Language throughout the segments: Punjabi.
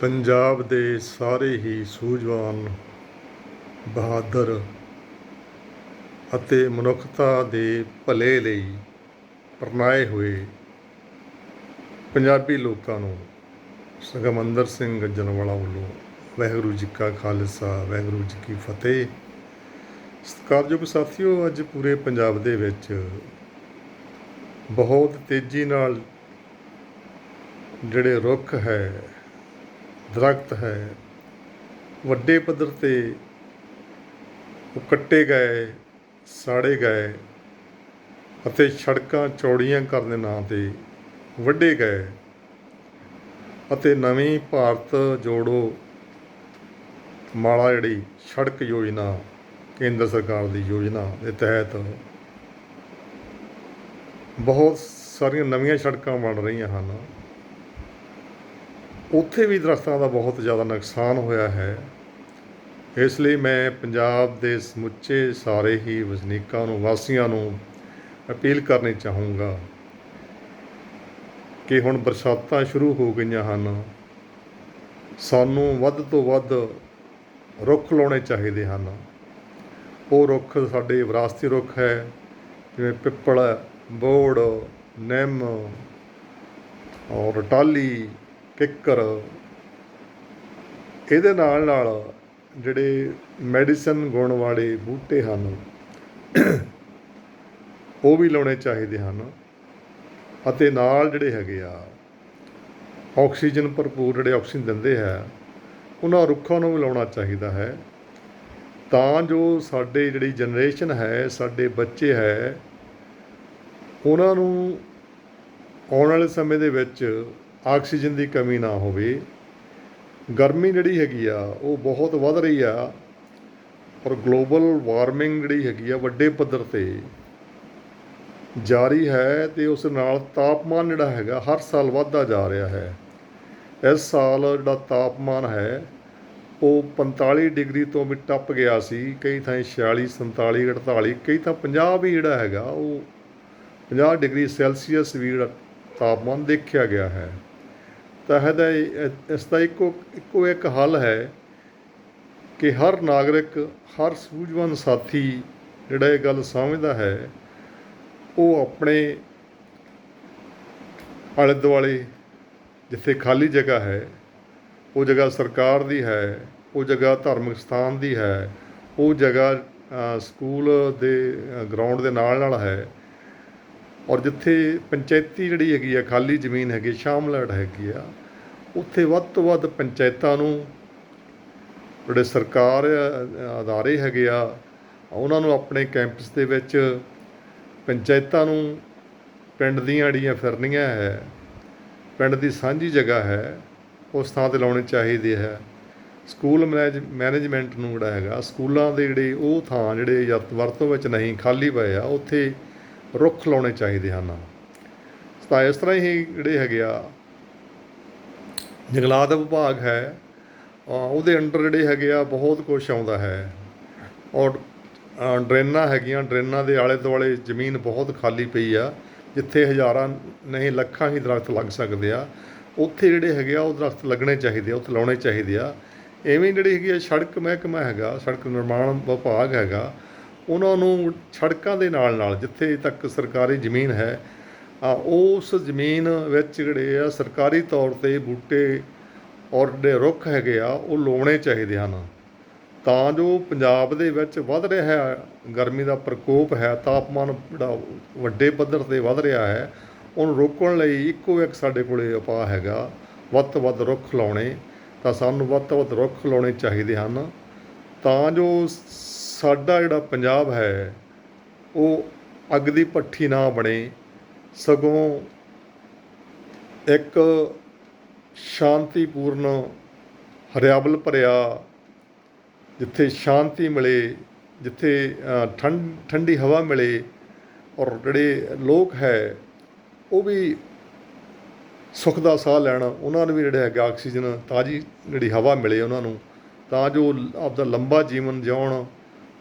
ਪੰਜਾਬ ਦੇ ਸਾਰੇ ਹੀ ਸੂਝਵਾਨ, ਬਹਾਦਰ ਅਤੇ ਮਨੁੱਖਤਾ ਦੇ ਭਲੇ ਲਈ ਪਰਨਾਏ ਹੋਏ ਪੰਜਾਬੀ ਲੋਕਾਂ ਨੂੰ ਸੰਗਮੰਦਰ ਸਿੰਘ ਗੱਜਣਵਾਲਾ ਵੱਲੋਂ ਵਾਹਿਗੁਰੂ ਜੀ ਕਾ ਖਾਲਸਾ, ਵਾਹਿਗੁਰੂ ਜੀ ਕੀ ਫਤਿਹ। ਸਤਿਕਾਰਯੋਗ ਸਾਥੀਓ, ਅੱਜ ਪੂਰੇ ਪੰਜਾਬ ਦੇ ਵਿੱਚ ਬਹੁਤ ਤੇਜ਼ੀ ਨਾਲ ਜਿਹੜੇ ਰੁੱਖ ਹੈ ਦਰਖਤ ਹੈ, ਵੱਡੇ ਪੱਧਰ ਤੇ ਉਹ ਕੱਟੇ ਗਏ, ਸਾੜੇ ਗਏ ਅਤੇ ਸੜਕਾਂ ਚੌੜੀਆਂ ਕਰਨ ਦੇ ਨਾਂ ਤੇ ਵੱਢੇ ਗਏ ਅਤੇ ਨਵੀਂ ਭਾਰਤ ਜੋੜੋ ਮਾਲਾ ਜਿਹੜੀ ਸੜਕ ਯੋਜਨਾ, ਕੇਂਦਰ ਸਰਕਾਰ ਦੀ ਯੋਜਨਾ ਦੇ ਤਹਿਤ ਬਹੁਤ ਸਾਰੀਆਂ ਨਵੀਆਂ ਸੜਕਾਂ ਬਣ ਰਹੀਆਂ ਹਨ। ਉੱਥੇ ਵੀ ਦਰਖਤਾਂ ਦਾ ਬਹੁਤ ਜ਼ਿਆਦਾ ਨੁਕਸਾਨ ਹੋਇਆ ਹੈ। ਇਸ ਲਈ ਮੈਂ ਪੰਜਾਬ ਦੇ ਸਮੁੱਚੇ ਸਾਰੇ ਹੀ ਵਸਨੀਕਾਂ ਨੂੰ, ਵਾਸੀਆਂ ਨੂੰ ਅਪੀਲ ਕਰਨੀ ਚਾਹੂੰਗਾ ਕਿ ਹੁਣ ਬਰਸਾਤਾਂ ਸ਼ੁਰੂ ਹੋ ਗਈਆਂ ਹਨ। ਸਾਨੂੰ ਵੱਧ ਤੋਂ ਵੱਧ ਰੁੱਖ ਲਾਉਣੇ ਚਾਹੀਦੇ ਹਨ। ਉਹ ਰੁੱਖ ਸਾਡੇ ਵਿਰਾਸਤੀ ਰੁੱਖ ਹੈ, ਜਿਵੇਂ ਪਿੱਪਲ, ਬੋੜ, ਨਿੰਮ ਔਰ ਟਾਲੀ ਕਿੱਕਰ। ਇਹਦੇ ਨਾਲ ਨਾਲ ਜਿਹੜੇ ਮੈਡੀਸਨ ਗੁਣ ਵਾਲੇ ਬੂਟੇ ਹਨ, ਉਹ ਵੀ ਲਾਉਣੇ ਚਾਹੀਦੇ ਹਨ ਅਤੇ ਨਾਲ ਜਿਹੜੇ ਹੈਗੇ ਆ, ਆਕਸੀਜਨ ਭਰਪੂਰ ਜਿਹੜੇ ਆਕਸੀਜਨ ਦਿੰਦੇ ਹੈ, ਉਹਨਾਂ ਰੁੱਖਾਂ ਨੂੰ ਵੀ ਲਾਉਣਾ ਚਾਹੀਦਾ ਹੈ। ਤਾਂ ਜੋ ਸਾਡੇ ਜਿਹੜੀ ਜਨਰੇਸ਼ਨ ਹੈ, ਸਾਡੇ ਬੱਚੇ ਹੈ, ਉਹਨਾਂ ਨੂੰ ਆਉਣ ਵਾਲੇ ਸਮੇਂ ਦੇ ਵਿੱਚ ਆਕਸੀਜਨ ਦੀ ਕਮੀ ਨਾ ਹੋਵੇ। ਗਰਮੀ ਜਿਹੜੀ ਹੈਗੀ ਆ, ਉਹ ਬਹੁਤ ਵੱਧ ਰਹੀ ਆ। ਔਰ ਗਲੋਬਲ ਵਾਰਮਿੰਗ ਜਿਹੜੀ ਹੈਗੀ ਆ, ਵੱਡੇ ਪੱਧਰ ਤੇ ਜਾਰੀ ਹੈ ਤੇ ਉਸ ਨਾਲ ਤਾਪਮਾਨ ਜਿਹੜਾ ਹੈਗਾ, ਹਰ ਸਾਲ ਵੱਧਦਾ ਜਾ ਰਿਹਾ ਹੈ। ਇਸ ਸਾਲ ਜਿਹੜਾ ਤਾਪਮਾਨ ਹੈ, ਉਹ 45 ਡਿਗਰੀ ਤੋਂ ਵੀ ਟੱਪ ਗਿਆ ਸੀ। ਕਈ ਥਾਂ 46 47 48 ਕਈ ਥਾਂ 50 ਵੀ ਜਿਹੜਾ ਹੈਗਾ, ਉਹ 50 ਡਿਗਰੀ ਸੈਲਸੀਅਸ ਵੀ ਜਿਹੜਾ ਤਾਪਮਾਨ ਦੇਖਿਆ ਗਿਆ ਹੈ। ਤਾਂ ਇਹਦਾ ਇਹ- ਇਸ ਦਾ ਇੱਕੋ ਇੱਕੋ ਇੱਕ ਹੱਲ ਹੈ ਕਿ ਹਰ ਨਾਗਰਿਕ, ਹਰ ਸੂਝਵਾਨ ਸਾਥੀ ਜਿਹੜਾ ਇਹ ਗੱਲ ਸਮਝਦਾ ਹੈ, ਉਹ ਆਪਣੇ ਆਲੇ ਦੁਆਲੇ ਜਿੱਥੇ ਖਾਲੀ ਜਗ੍ਹਾ ਹੈ, ਉਹ ਜਗ੍ਹਾ ਸਰਕਾਰ ਦੀ ਹੈ, ਉਹ ਜਗ੍ਹਾ ਧਾਰਮਿਕ ਸਥਾਨ ਦੀ ਹੈ, ਉਹ ਜਗ੍ਹਾ ਸਕੂਲ ਦੇ ਗਰਾਊਂਡ ਦੇ ਨਾਲ ਨਾਲ ਹੈ ਔਰ ਜਿੱਥੇ ਪੰਚਾਇਤੀ ਜਿਹੜੀ ਹੈਗੀ ਆ, ਖਾਲੀ ਜ਼ਮੀਨ ਹੈਗੀ ਸ਼ਾਮਲਾਟ ਹੈਗੀ ਆ, ਉੱਥੇ ਵੱਧ ਤੋਂ ਵੱਧ ਪੰਚਾਇਤਾਂ ਨੂੰ ਜਿਹੜੇ ਸਰਕਾਰ ਅਦਾਰੇ ਹੈਗੇ ਆ, ਉਹਨਾਂ ਨੂੰ ਆਪਣੇ ਕੈਂਪਸ ਦੇ ਵਿੱਚ ਪੰਚਾਇਤਾਂ ਨੂੰ ਪਿੰਡ ਦੀਆਂ ਜਿਹੜੀਆਂ ਫਿਰਨੀਆਂ ਹੈ, ਪਿੰਡ ਦੀ ਸਾਂਝੀ ਜਗ੍ਹਾ ਹੈ, ਉਸ ਥਾਂ ਤੇ ਲਾਉਣੇ ਚਾਹੀਦੇ ਹੈ। ਸਕੂਲ ਮੈਨੇਜ, ਮੈਨੇਜਮੈਂਟ ਨੂੰ ਜਿਹੜਾ ਹੈਗਾ, ਸਕੂਲਾਂ ਦੇ ਜਿਹੜੇ ਉਹ ਥਾਂ ਜਿਹੜੇ ਯਤ- ਵਰਤੋਂ ਵਿੱਚ ਨਹੀਂ, ਖਾਲੀ ਪਏ ਆ, ਉੱਥੇ ਰੁੱਖ ਲਾਉਣੇ ਚਾਹੀਦੇ ਹਨ। ਤਾਂ ਇਸ ਤਰ੍ਹਾਂ ਹੀ ਜਿਹੜੇ ਹੈਗੇ ਆ, ਜੰਗਲਾਤ ਵਿਭਾਗ ਹੈ ਉਹਦੇ ਅੰਡਰ ਜਿਹੜੇ ਹੈਗੇ ਆ, ਬਹੁਤ ਕੁਝ ਆਉਂਦਾ ਹੈ। ਔਰ ਡਰੇਨਾਂ ਹੈਗੀਆਂ, ਡਰੇਨਾਂ ਦੇ ਆਲੇ ਦੁਆਲੇ ਜ਼ਮੀਨ ਬਹੁਤ ਖਾਲੀ ਪਈ ਆ, ਜਿੱਥੇ ਹਜ਼ਾਰਾਂ, ਨਹੀਂ, ਲੱਖਾਂ ਹੀ ਦਰਖਤ ਲੱਗ ਸਕਦੇ ਆ। ਉੱਥੇ ਜਿਹੜੇ ਹੈਗੇ ਆ, ਉਹ ਦਰਖਤ ਲੱਗਣੇ ਚਾਹੀਦੇ ਆ, ਉੱਥੇ ਲਾਉਣੇ ਚਾਹੀਦੇ ਆ। ਐਵੇਂ ਜਿਹੜੀ ਹੈਗੀ ਆ, ਸੜਕ ਮਹਿਕਮਾ ਹੈਗਾ, ਸੜਕ ਨਿਰਮਾਣ ਵਿਭਾਗ ਹੈਗਾ ਉਹਨਾਂ ਨੂੰ ਸੜਕਾਂ ਦੇ ਨਾਲ ਨਾਲ ਜਿੱਥੇ ਤੱਕ ਸਰਕਾਰੀ ਜ਼ਮੀਨ ਹੈ, ਆ ਉਸ ਜ਼ਮੀਨ ਵਿੱਚ ਜਿਹੜੇ ਆ ਸਰਕਾਰੀ ਤੌਰ ਤੇ ਬੂਟੇ ਔਰ ਜਿਹੜੇ ਰੁੱਖ ਹੈਗੇ ਆ, ਉਹ ਲਾਉਣੇ ਚਾਹੀਦੇ ਹਨ। ਤਾਂ ਜੋ ਪੰਜਾਬ ਦੇ ਵਿੱਚ ਵੱਧ ਰਿਹਾ ਗਰਮੀ ਦਾ ਪ੍ਰਕੋਪ ਹੈ, ਤਾਪਮਾਨ ਜਿਹੜਾ ਵੱਡੇ ਪੱਧਰ ਤੇ ਵੱਧ ਰਿਹਾ ਹੈ, ਉਹਨੂੰ ਰੋਕਣ ਲਈ ਇੱਕੋ ਇੱਕ ਸਾਡੇ ਕੋਲੇ ਉਪਾਅ ਹੈਗਾ, ਵੱਧ ਤੋਂ ਵੱਧ ਰੁੱਖ ਲਾਉਣੇ। ਤਾਂ ਸਾਨੂੰ ਵੱਧ ਤੋਂ ਵੱਧ ਰੁੱਖ ਲਾਉਣੇ ਚਾਹੀਦੇ ਹਨ। ਤਾਂ ਜੋ ਸਾਡਾ ਜਿਹੜਾ ਪੰਜਾਬ ਹੈ, ਉਹ ਅੱਗ ਦੀ ਭੱਠੀ ਨਾ ਬਣੇ, ਸਗੋਂ ਇੱਕ ਸ਼ਾਂਤੀਪੂਰਨ ਹਰਿਆਵਲ ਭਰਿਆ, ਜਿੱਥੇ ਸ਼ਾਂਤੀ ਮਿਲੇ, ਜਿੱਥੇ ਠੰਡ, ਠੰਡੀ ਹਵਾ ਮਿਲੇ, ਔਰ ਜਿਹੜੇ ਲੋਕ ਹੈ, ਉਹ ਵੀ ਸੁੱਖ ਦਾ ਸਾਹ ਲੈਣ, ਉਹਨਾਂ ਨੂੰ ਵੀ ਜਿਹੜਾ ਹੈਗਾ ਆਕਸੀਜਨ, ਤਾਜ਼ੀ ਜਿਹੜੀ ਹਵਾ ਮਿਲੇ ਉਹਨਾਂ ਨੂੰ, ਤਾਂ ਜੋ ਆਪਦਾ ਲੰਬਾ ਜੀਵਨ ਜਿਉਣ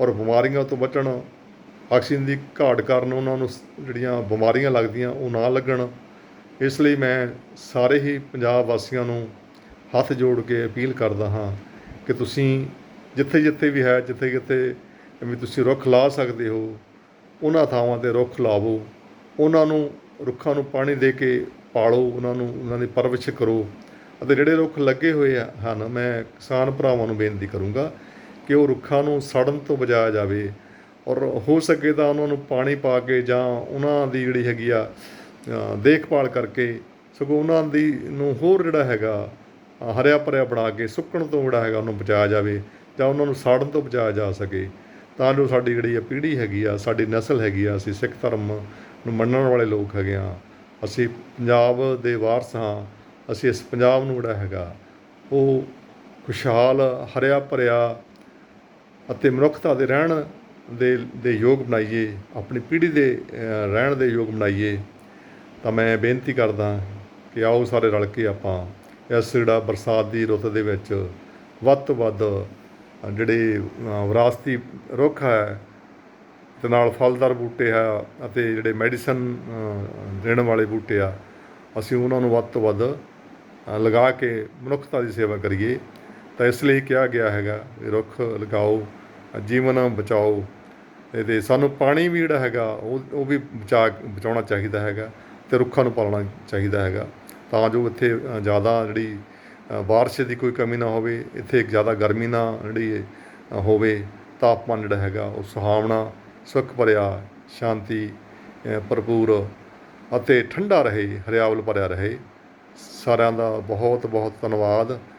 ਔਰ ਬਿਮਾਰੀਆਂ ਤੋਂ ਬਚਣ, ਆਕਸੀਜਨ ਦੀ ਘਾਟ ਕਾਰਨ ਉਹਨਾਂ ਨੂੰ ਜਿਹੜੀਆਂ ਬਿਮਾਰੀਆਂ ਲੱਗਦੀਆਂ ਉਹ ਨਾ ਲੱਗਣ। ਇਸ ਲਈ ਮੈਂ ਸਾਰੇ ਹੀ ਪੰਜਾਬ ਵਾਸੀਆਂ ਨੂੰ ਹੱਥ ਜੋੜ ਕੇ ਅਪੀਲ ਕਰਦਾ ਹਾਂ ਕਿ ਤੁਸੀਂ ਜਿੱਥੇ ਜਿੱਥੇ ਵੀ ਹੈ, ਜਿੱਥੇ ਜਿੱਥੇ ਵੀ ਤੁਸੀਂ ਰੁੱਖ ਲਾ ਸਕਦੇ ਹੋ, ਉਹਨਾਂ ਥਾਵਾਂ ਤੇ ਰੁੱਖ ਲਾਵੋ। ਉਹਨਾਂ ਨੂੰ, ਰੁੱਖਾਂ ਨੂੰ ਪਾਣੀ ਦੇ ਕੇ ਪਾਲੋ, ਉਹਨਾਂ ਨੂੰ, ਉਹਨਾਂ ਦੀ ਪਰਵਰਿਸ਼ ਕਰੋ। ਅਤੇ ਜਿਹੜੇ ਰੁੱਖ ਲੱਗੇ ਹੋਏ ਹਨ, ਮੈਂ ਕਿਸਾਨ ਭਰਾਵਾਂ ਨੂੰ ਬੇਨਤੀ ਕਰੂੰਗਾ ਕਿ ਉਹ ਰੁੱਖਾਂ ਨੂੰ ਸੜਨ ਤੋਂ ਬਚਾਇਆ ਜਾਵੇ ਔਰ ਹੋ ਸਕੇ ਤਾਂ ਉਹਨਾਂ ਨੂੰ ਪਾਣੀ ਪਾ ਕੇ ਜਾਂ ਉਹਨਾਂ ਦੀ ਜਿਹੜੀ ਹੈਗੀ ਆ ਦੇਖਭਾਲ ਕਰਕੇ ਸਗੋਂ ਉਹਨਾਂ ਦੀ ਨੂੰ ਹੋਰ ਜਿਹੜਾ ਹੈਗਾ ਹਰਿਆ ਭਰਿਆ ਬਣਾ ਕੇ ਸੁੱਕਣ ਤੋਂ ਜਿਹੜਾ ਹੈਗਾ ਉਹਨੂੰ ਬਚਾਇਆ ਜਾਵੇ ਜਾਂ ਉਹਨਾਂ ਨੂੰ ਸਾੜਨ ਤੋਂ ਬਚਾਇਆ ਜਾ ਸਕੇ। ਤਾਂ ਜੋ ਸਾਡੀ ਜਿਹੜੀ ਆ ਪੀੜ੍ਹੀ ਹੈਗੀ ਆ, ਸਾਡੀ ਨਸਲ ਹੈਗੀ ਆ, ਅਸੀਂ ਸਿੱਖ ਧਰਮ ਨੂੰ ਮੰਨਣ ਵਾਲੇ ਲੋਕ ਹੈਗੇ ਆ, ਅਸੀਂ ਪੰਜਾਬ ਦੇ ਵਾਰਸ ਹਾਂ, ਅਸੀਂ ਇਸ ਪੰਜਾਬ ਨੂੰ ਜਿਹੜਾ ਹੈਗਾ, ਉਹ ਖੁਸ਼ਹਾਲ, ਹਰਿਆ ਭਰਿਆ ਅਤੇ ਮਨੁੱਖਤਾ ਦੇ ਰਹਿਣ ਦੇ ਦੇ ਯੋਗ ਬਣਾਈਏ, ਆਪਣੀ ਪੀੜ੍ਹੀ ਦੇ ਰਹਿਣ ਦੇ ਯੋਗ ਬਣਾਈਏ, ਤਾਂ ਮੈਂ ਬੇਨਤੀ ਕਰਦਾ ਕਿ ਆਓ ਸਾਰੇ ਰਲ ਕੇ ਆਪਾਂ ਇਸ ਜਿਹੜਾ ਬਰਸਾਤ ਦੀ ਰੁੱਤ ਦੇ ਵਿੱਚ ਵੱਧ ਤੋਂ ਵੱਧ ਜਿਹੜੇ ਵਿਰਾਸਤੀ ਰੁੱਖ ਹੈ, ਤੇ ਨਾਲ ਫਲਦਾਰ ਬੂਟੇ ਆ ਅਤੇ ਜਿਹੜੇ ਮੈਡੀਸਨ ਦੇਣ ਵਾਲੇ ਬੂਟੇ ਆ, ਅਸੀਂ ਉਹਨਾਂ ਨੂੰ ਵੱਧ ਤੋਂ ਵੱਧ ਲਗਾ ਕੇ ਮਨੁੱਖਤਾ ਦੀ ਸੇਵਾ ਕਰੀਏ। ਤਾਂ ਇਸ ਲਈ ਕਿਹਾ ਗਿਆ ਹੈਗਾ ਰੁੱਖ ਲਗਾਓ ਜੀਵਨ ਬਚਾਓ। ਤੇ ਸਾਨੂੰ ਪਾਣੀ ਵੀ ਜਿਹੜਾ ਹੈਗਾ ਉਹ ਉਹ ਵੀ ਬਚਾ ਬਚਾਉਣਾ ਚਾਹੀਦਾ ਹੈਗਾ ਤੇ ਰੁੱਖਾਂ ਨੂੰ ਪਾਲਣਾ ਚਾਹੀਦਾ ਹੈਗਾ। ਤਾਂ ਜੋ ਇੱਥੇ ਜ਼ਿਆਦਾ ਜਿਹੜੀ ਅ, ਬਾਰਿਸ਼ ਦੀ ਕੋਈ ਕਮੀ ਨਾ ਹੋਵੇ ਇੱਥੇ ਜ਼ਿਆਦਾ ਗਰਮੀ ਨਾ ਜਿਹੜੀ ਹੋਵੇ ਤਾਪਮਾਨ ਜਿਹੜਾ ਹੈਗਾ ਉਹ ਸੁਹਾਵਣਾ ਸੁੱਖ ਭਰਿਆ ਸ਼ਾਂਤੀ ਭਰਪੂਰ ਅਤੇ ਠੰਡਾ ਰਹੇ ਹਰਿਆਵਲ ਭਰਿਆ ਰਹੇ। ਸਾਰਿਆਂ ਦਾ ਬਹੁਤ ਬਹੁਤ ਧੰਨਵਾਦ।